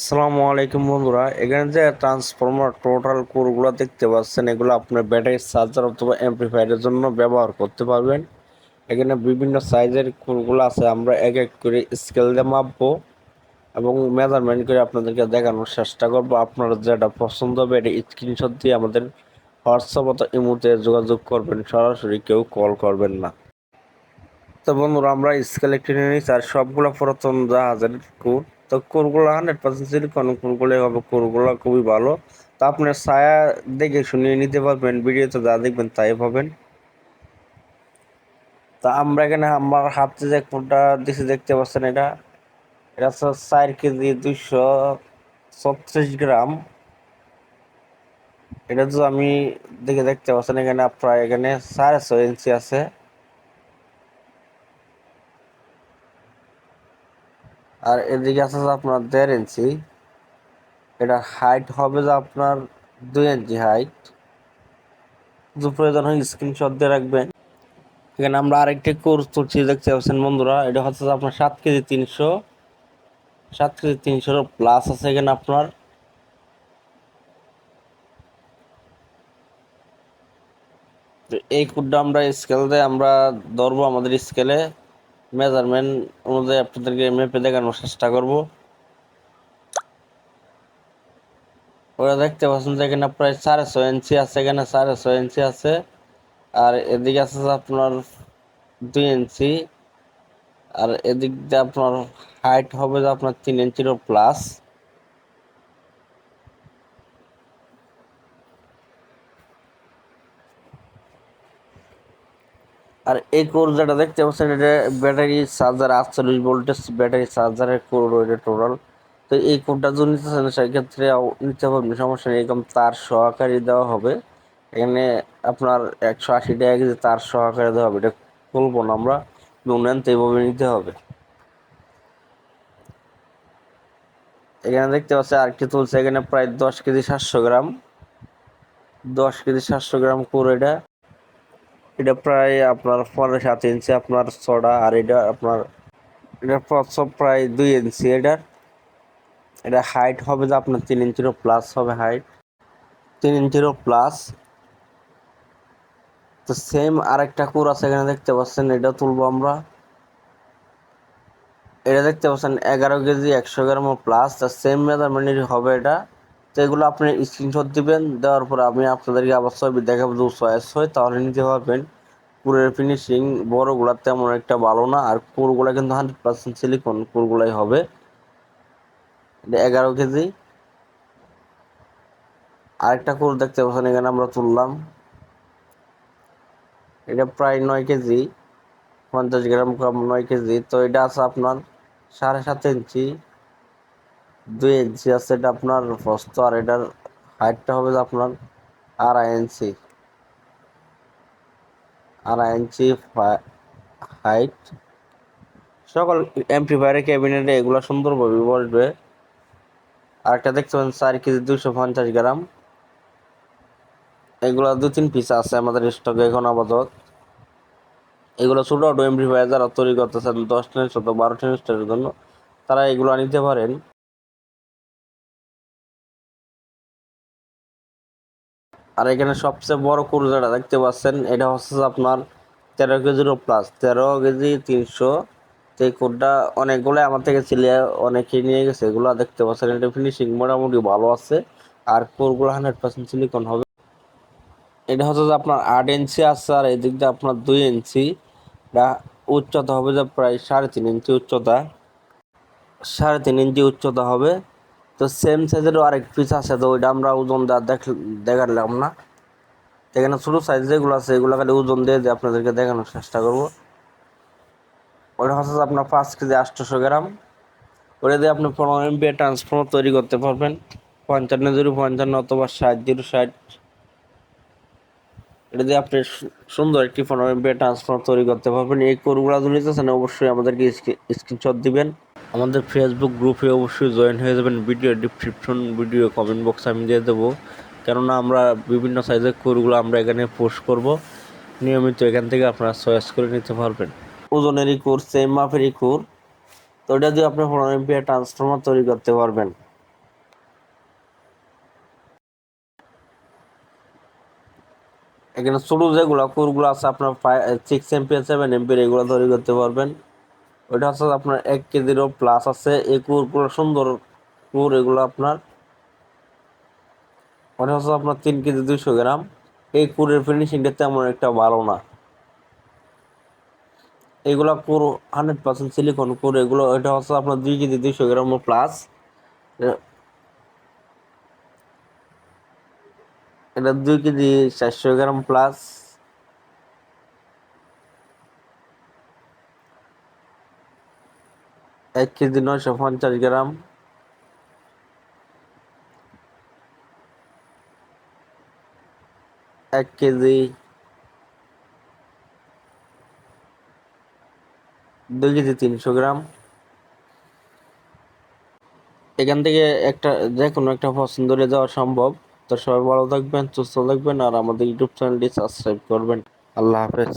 আসসালামু আলাইকুম বন্ধুরা। এখানে যে ট্রান্সফর্মার টোটাল কোরগুলো দেখতে পাচ্ছেন, এগুলো আপনার ব্যাটারি চার্জার অথবা অ্যাম্পলিফায়ারের জন্য ব্যবহার করতে পারবেন। এখানে বিভিন্ন সাইজের কোরগুলো আছে, আমরা এক এক করে স্কেল দিয়ে মাপবো এবং মেজারমেন্ট করে আপনাদেরকে দেখানোর চেষ্টা করব। আপনার যেটা পছন্দ হবে, এটা স্ক্রিনশট দিয়ে আমাদের হোয়াটসঅ্যাপ অথবা ইমোতে যোগাযোগ করবেন। সরাসরি কেউ কল করবেন না। তো বন্ধুরা, আমরা স্কেল একটি নিয়ে আর সবগুলো পুরাতন জাহাজের কোর তো কোরগুলো হান্ড্রেড পার্সেন্ট সিলিকন কোরগুলো হবে কোরগুলো খুবই ভালো। তা আপনার ছায়া দেখে শুনিয়ে নিতে পারবেন, ভিডিওতে যা দেখবেন তাই পাবেন। তা আমরা এখানে আমার হাতে যে কোনটা দিছি, দেখতে পাচ্ছেন এটা? এটা হচ্ছে চার কেজি দুইশো ছত্রিশ গ্রাম। এটা তো আমি দেখে দেখতে পাচ্ছেন, এখানে প্রায় এখানে সাড়ে ছয় ইঞ্চি আছে। আর এদিকে আছে যে আপনার দেড় ইঞ্চি। এটা হাইট হবে যে আপনার দুই ইঞ্চি হাইট যদি প্রয়োজন হয় স্ক্রিনশট দিয়ে রাখবেন। এখানে আমরা আরেকটি কোর্স তুলছি দেখতে পাচ্ছেন বন্ধুরা। এটা হচ্ছে যে আপনার সাত কেজি তিনশো। সাত কেজি তিনশোর প্লাস আছে এখানে আপনার। এই কোডটা আমরা স্কেল দিয়ে আমরা ধরবো আমাদের স্কেলে মেজারমেন্ট অনুযায়ী আপনাদেরকে মেপে দেখানোর চেষ্টা করব। ওরা দেখতে পাচ্ছেন যে এখানে প্রায় সাড়ে ছয় ইঞ্চি আছে, এখানে সাড়ে ছয় ইঞ্চি আছে। আর এদিকে আছে আপনার দুই ইঞ্চি আর এদিক দিয়ে আপনার হাইট হবে যে আপনার তিন ইঞ্চিরও প্লাস আর এই কোর যেটা দেখতে পাচ্ছেন, এটা ব্যাটারি চার্জার, আটচল্লিশ ভোল্টেজ ব্যাটারি চার্জারের কোর এটা টোটাল তো এই কোরটা যদি নিতে চান, সেক্ষেত্রে নিতে পারবেন, সমস্যা নেই। এরকম তার সহকারী দেওয়া হবে। এখানে আপনার একশো আশি টাকা কেজি তার সহকারে দেওয়া হবে। এটা খুলবো না আমরা নেন তো এইভাবে নিতে হবে। এখানে দেখতে পাচ্ছি আরেকটি তুলছে। এখানে প্রায় দশ কেজি সাতশো গ্রাম। দশ কেজি সাতশো গ্রাম কোর এটা। এটা প্রায় আপনার পনেরো সাত ইঞ্চি, আপনার ছড়া আর এটা আপনার, এটা প্রচ্ছব প্রায় দুই ইঞ্চি। এটার এটা হাইট হবে যে আপনার তিন ইঞ্চিরও প্লাস হবে হাইট তিন ইঞ্চিরও প্লাস তো সেম আরেকটা কুর আছে এখানে দেখতে পাচ্ছেন, এটা তুলবো আমরা। এটা দেখতে পাচ্ছেন, এগারো কেজি, একশো গ্রাম প্লাস তার সেম মেজারমেন্টের হবে এটা। তো এগুলো আপনি স্ক্রিনশট দিবেন, দেওয়ার পর আমি আপনাদেরকে আবার ছবি দেখাবো যদি চয়েস হয়, তাহলে নিতে পারবেন। কুরের ফিনিশিং বড়গুলা তেমন একটা ভালো না, আর কুরগুলা কিন্তু হান্ড্রেড পার্সেন্ট সিলিকন কুরগুলাই হবে। এটা এগারো কেজি। আরেকটা কুর দেখতে পাচ্ছেন, এখানে আমরা তুললাম। এটা প্রায় নয় কেজি, পঞ্চাশ গ্রাম নয় কেজি। তো এটা আছে আপনার সাড়ে সাত ইঞ্চি। দুই ইঞ্চি আছে, এটা আপনার প্রস্ত আর এটার হাইটটা হবে আপনার আড়াই ইঞ্চি আড়াই ইঞ্চি হাইট সকল এমপ্লিফায়ারের ক্যাবিনেটে এগুলো সুন্দরভাবে বসবে। আরেকটা দেখতে পাচ্ছেন, চার কেজি দুশো পঞ্চাশ গ্রাম। এগুলো দু তিন পিস আছে আমাদের স্টকে এখন আপাতত। এগুলো ছোটো অটো এমপ্লিফায়ার যারা তৈরি করতেছেন, দশ টেন শত বারো টেন স্টারের জন্য, তারা এগুলো নিতে পারেন। আর এখানে সবচেয়ে বড় যেটা দেখতে পাচ্ছেন, এটা হচ্ছে আপনার তেরো কেজিরও প্লাস। তেরো কেজি তিনশো। তো এই কোডটা অনেকগুলো আমার থেকে ছিলে অনেকে নিয়ে গেছে, এগুলো দেখতে পাচ্ছেন, এটা ফিনিশিং মোটামুটি ভালো আছে। আর কোরগুলো হান্ড্রেড পার্সেন্ট সিলিকন হবে। এটা হচ্ছে যে আপনার আট ইঞ্চি আছে আর এদিক দিয়ে আপনার দুই ইঞ্চি। এটা উচ্চতা হবে যে প্রায় সাড়ে তিন ইঞ্চি উচ্চতা। সাড়ে তিন ইঞ্চি উচ্চতা হবে। তো সেম সাইজেরও আরেক পিস আছে, তো ওইটা আমরা ওজন দেওয়া দেখ, দেখালাম না। এখানে ছোটো সাইজ যেগুলো আছে, এগুলো খালি ওজন দিয়ে দিয়ে আপনাদেরকে দেখানোর চেষ্টা করব। ওটা হচ্ছে আপনার পাঁচ কেজি আটশোশো গ্রাম। ওটা দিয়ে আপনি পনেরো এমপি ট্রান্সফর্মার তৈরি করতে পারবেন। পঞ্চান্ন জিরো পঞ্চান্ন অথবা ষাট জিরো ষাট। এটা দিয়ে আপনি সুন্দর একটি পনেরো এমপি ট্রান্সফর্মার তৈরি করতে পারবেন। এই কোরগুলো যদি নিতেছেন, অবশ্যই আমাদেরকে স্ক্রিনশট দিবেন। আমাদের ফেসবুক গ্রুপে অবশ্যই জয়েন হয়ে যাবেন। Video description video comment box আমি দিয়ে দেবো। কেননা আমরা বিভিন্ন সাইজের কোরগুলো আমরা এখানে পোস্ট করব। নিয়মিত এখান থেকে আপনারা চয়েস করে নিতে পারবেন। ওজনেরই কোর সেম মাফেরই কোর। তো এটা দিয়ে আপনি ফোর এমপিআর ট্রান্সফর্মার তৈরি করতে পারবেন। এখানে ছোটো যেগুলো কোরগুলো আছে, আপনার সিক্স এমপি সেভেন এমপির এগুলো তৈরি করতে পারবেন। ওইটা হচ্ছে আপনার এক কেজিরও প্লাস আছে। এই কুরগুলো সুন্দর কুর এগুলো আপনার ওটা হচ্ছে আপনার তিন কেজি দুইশো গ্রাম। এই কুরের ফিনিশিংটা তেমন একটা ভালো না। এগুলো পুরো হান্ড্রেড পার্সেন্ট সিলিকন কুর এগুলো এটা হচ্ছে আপনার দুই কেজি দুইশো গ্রাম প্লাস এটা দুই কেজি চারশো গ্রাম প্লাস এক কেজি নয়শো পঞ্চাশ গ্রাম। এক কেজি দুই কেজি তিনশো গ্রাম। এখান থেকে একটা যে কোনো একটা পছন্দ করে যাওয়া সম্ভব। তো সবাই ভালো থাকবেন, সুস্থ থাকবেন, আর আমাদের ইউটিউব চ্যানেলটি সাবস্ক্রাইব করবেন। আল্লাহ হাফেজ।